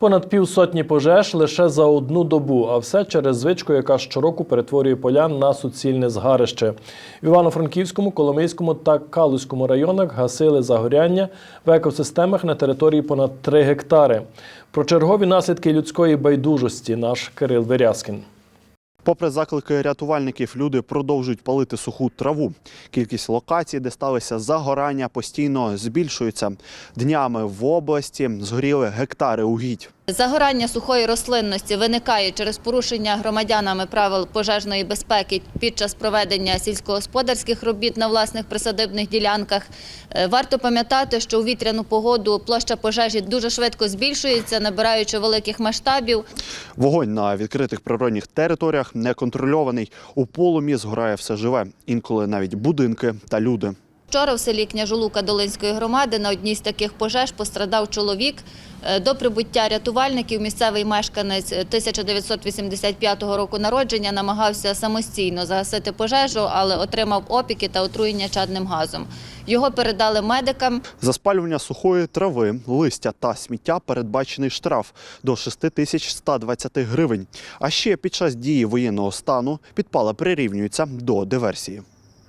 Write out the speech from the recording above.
Понад півсотні пожеж лише за одну добу, а все через звичку, яка щороку перетворює полян на суцільне згарище. В Івано-Франківському, Коломийському та Калузькому районах гасили загоряння в екосистемах на території понад 3 гектари. Про чергові наслідки людської байдужості наш Кирил Верязкін. Попри заклики рятувальників, люди продовжують палити суху траву. Кількість локацій, де сталися загорання, постійно збільшується. Днями в області згоріли гектари угідь. Загорання сухої рослинності виникає через порушення громадянами правил пожежної безпеки під час проведення сільськогосподарських робіт на власних присадибних ділянках. Е, Варто пам'ятати, що у вітряну погоду площа пожежі дуже швидко збільшується, набираючи великих масштабів. Вогонь на відкритих природних територіях неконтрольований. У полум'ї згорає все живе, інколи навіть будинки та люди. Вчора в селі Княжолука Долинської громади на одній з таких пожеж пострадав чоловік. Е, До прибуття рятувальників місцевий мешканець 1985 року народження намагався самостійно загасити пожежу, але отримав опіки та отруєння чадним газом. Його передали медикам. За спалювання сухої трави, листя та сміття передбачений штраф до 6120 гривень. А ще під час дії воєнного стану підпали прирівнюються до диверсії.